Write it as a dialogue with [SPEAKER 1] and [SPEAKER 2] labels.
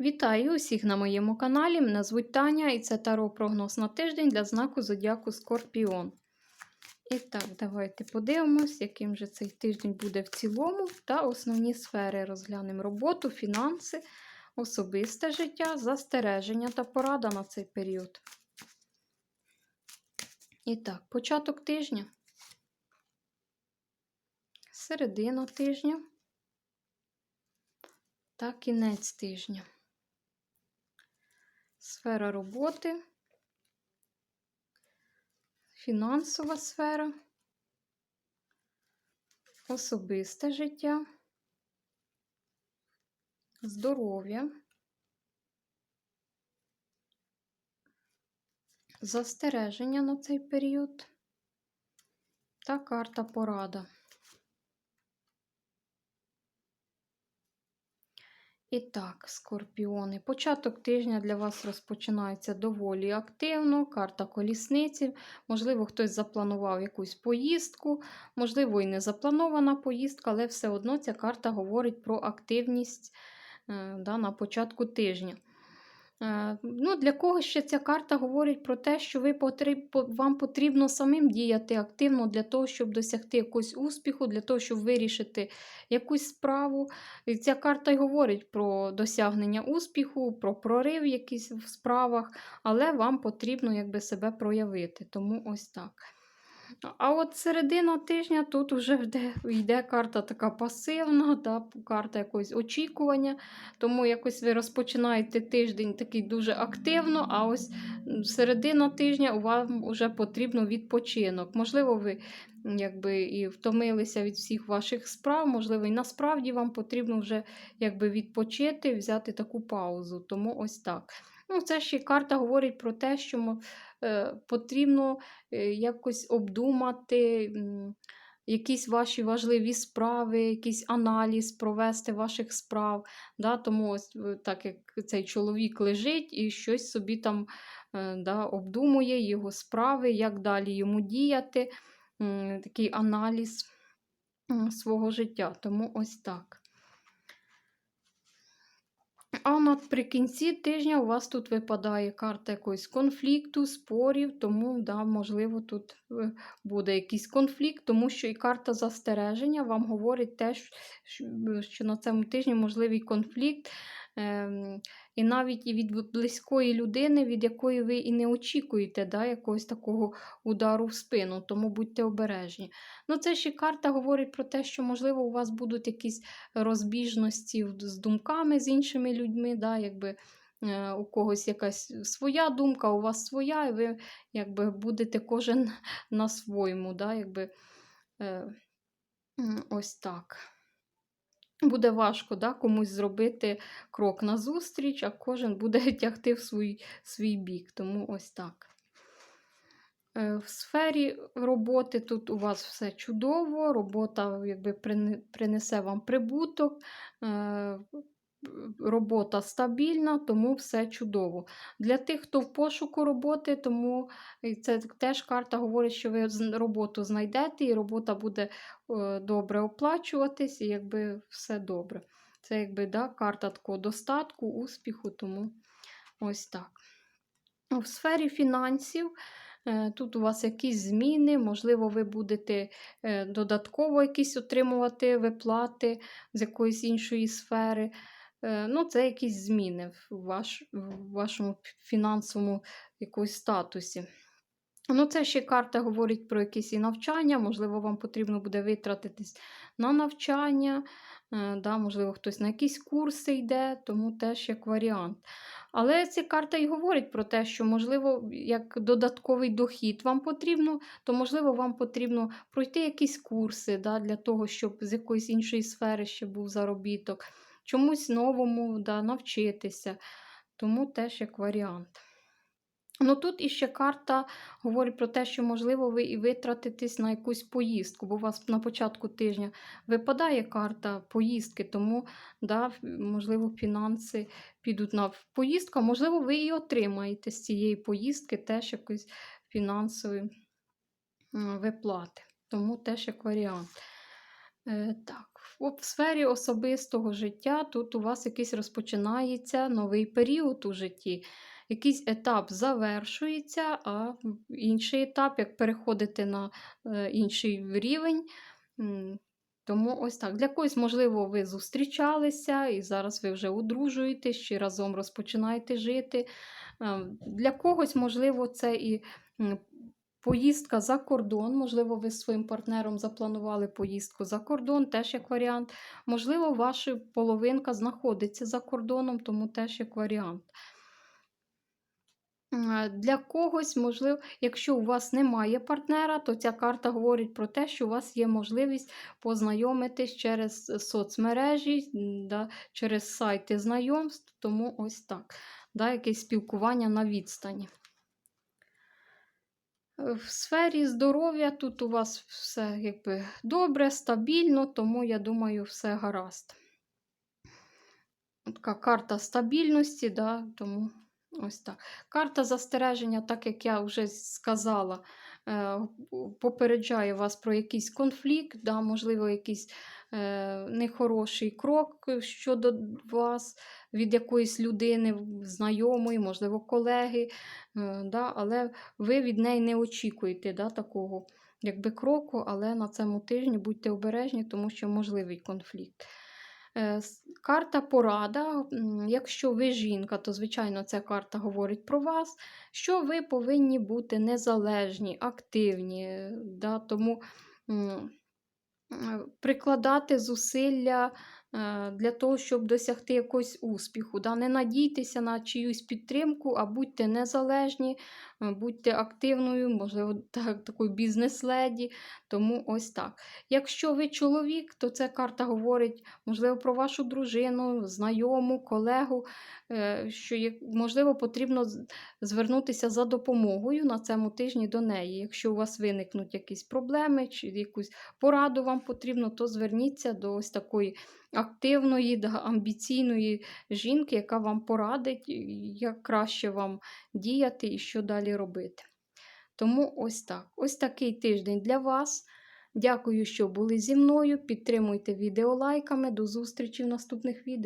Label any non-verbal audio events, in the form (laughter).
[SPEAKER 1] Вітаю усіх на моєму каналі. Мене звуть Таня і це таро прогноз на тиждень для знаку Зодіаку Скорпіон. І так, давайте подивимось, яким же цей тиждень буде в цілому, та основні сфери розглянемо роботу, фінанси, особисте життя, застереження та порада на цей період. І так, початок тижня, середина тижня та кінець тижня. Сфера роботи, фінансова сфера, особисте життя, здоров'я, застереження на цей період. Та карта порада. І так, скорпіони. Початок тижня для вас розпочинається доволі активно. Карта колісниці. Можливо, хтось запланував якусь поїздку, можливо, і не запланована поїздка, але все одно ця карта говорить про активність е, да, на початку тижня. Е, ну, Для кого ще ця карта говорить про те, що ви потріб, вам потрібно самим діяти активно для того, щоб досягти якогось успіху, для того, щоб вирішити якусь справу. І ця карта й говорить про досягнення успіху, про прорив якийсь в справах, але вам потрібно якби, себе проявити. Тому ось так. А от середина тижня тут вже йде, карта така пасивна, та, карта якогось очікування. Тому якось ви розпочинаєте тиждень такий дуже активно, а ось середина тижня вам вже потрібно відпочинок. Можливо, ви якби і втомилися від всіх ваших справ, можливо, і насправді вам потрібно вже якби відпочити, взяти таку паузу. Тому ось так. Ну, Це ще карта говорить про те, що е, потрібно е, якось обдумати якісь ваші важливі справи, якийсь аналіз провести ваших справ. Да? Тому ось так як цей чоловік лежить і щось собі там е, да, обдумує його справи, як далі йому діяти, такий аналіз свого життя. Тому ось так. А наприкінці тижня у вас тут випадає карта якогось конфлікту, спорів, тому, да, можливо, тут е, буде якийсь конфлікт, тому що і карта застереження вам говорить те, що на цьому тижні можливий конфлікт. Ем, і навіть від близької людини, від якої ви і не очікуєте да, якогось такого удару в спину, тому будьте обережні. Ну, Це ще карта говорить про те, що, можливо, у вас будуть якісь розбіжності з думками з іншими людьми. да, якби е, У когось якась своя думка, у вас своя, і ви якби, будете кожен (laughs) на своєму. да, якби, е, Ось так. Буде важко да, комусь зробити крок назустріч, а кожен буде (laughs) тягти в свій, свій бік. Тому ось так. Е, в сфері роботи тут у вас все чудово, робота якби принесе вам прибуток, е, робота стабільна, тому все чудово. Для тих, хто в пошуку роботи, тому це теж карта говорить, що ви роботу знайдете, і робота буде е, добре оплачуватись, і якби все добре. Це якби да, карта такого достатку, успіху, тому ось так. В сфері фінансів. Е, тут у вас якісь зміни, можливо, ви будете е, додатково якісь отримувати виплати з якоїсь іншої сфери. Е, ну, Це якісь зміни в, ваш, в вашому фінансовому якомусь статусі. Ну, Це ще карта говорить про якісь і навчання, можливо, вам потрібно буде витратитись на навчання, е, да, можливо, хтось на якісь курси йде, тому теж як варіант. Але ця карта і говорить про те, що, можливо, як додатковий дохід вам потрібно, то, можливо, вам потрібно пройти якісь курси да, для того, щоб з якоїсь іншої сфери ще був заробіток чомусь новому да, навчитися. Тому теж як варіант. Ну Тут іще карта говорить про те, що, можливо, ви і витратитесь на якусь поїздку, бо у вас на початку тижня випадає карта поїздки, тому, да, можливо, фінанси підуть на поїздку, а можливо, ви і отримаєте з цієї поїздки теж якісь фінансові виплати. Тому теж як варіант. Е, Так, в сфері особистого життя тут у вас якийсь розпочинається новий період у житті. Якийсь етап завершується, а інший етап, як переходите на е, інший рівень. Тому ось так. Для когось, можливо, ви зустрічалися і зараз ви вже одружуєтесь чи разом розпочинаєте жити. Е, Для когось, можливо, це і поїздка за кордон. Можливо, ви з своїм партнером запланували поїздку за кордон, теж як варіант. Можливо, ваша половинка знаходиться за кордоном, тому теж як варіант. Для когось, можливо, якщо у вас немає партнера, то ця карта говорить про те, що у вас є можливість познайомитись через соцмережі, да, через сайти знайомств, тому ось так. Да, якесь спілкування на відстані. В сфері здоров'я тут у вас все якби добре, стабільно, тому я думаю, все гаразд. Така карта стабільності, да, тому ось так. Карта застереження, так як я вже сказала, е, попереджає вас про якийсь конфлікт, да, можливо, якийсь е, нехороший крок щодо вас від якоїсь людини, знайомої, можливо, колеги, е, да, але ви від неї не очікуєте да, такого якби кроку, але на цьому тижні будьте обережні, тому що можливий конфлікт. Е, Карта порада. Якщо ви жінка, то звичайно ця карта говорить про вас, що ви повинні бути незалежні, активні. Да, тому е, прикладати зусилля е, для того, щоб досягти якогось успіху. Да? Не надійтеся на чиюсь підтримку, а будьте незалежні, будьте активною, можливо, (laughs) так, такою бізнес-леді. Тому ось так. Якщо ви чоловік, то ця карта говорить, можливо, про вашу дружину, знайому, колегу, е, що, можливо, потрібно звернутися за допомогою на цьому тижні до неї. Якщо у вас виникнуть якісь проблеми чи якусь пораду вам потрібно, то зверніться до ось такої активної, амбіційної жінки, яка вам порадить, як краще вам діяти і що далі робити. Тому ось так. Ось такий тиждень для вас. Дякую, що були зі мною. Підтримуйте відео лайками. До зустрічі в наступних відео.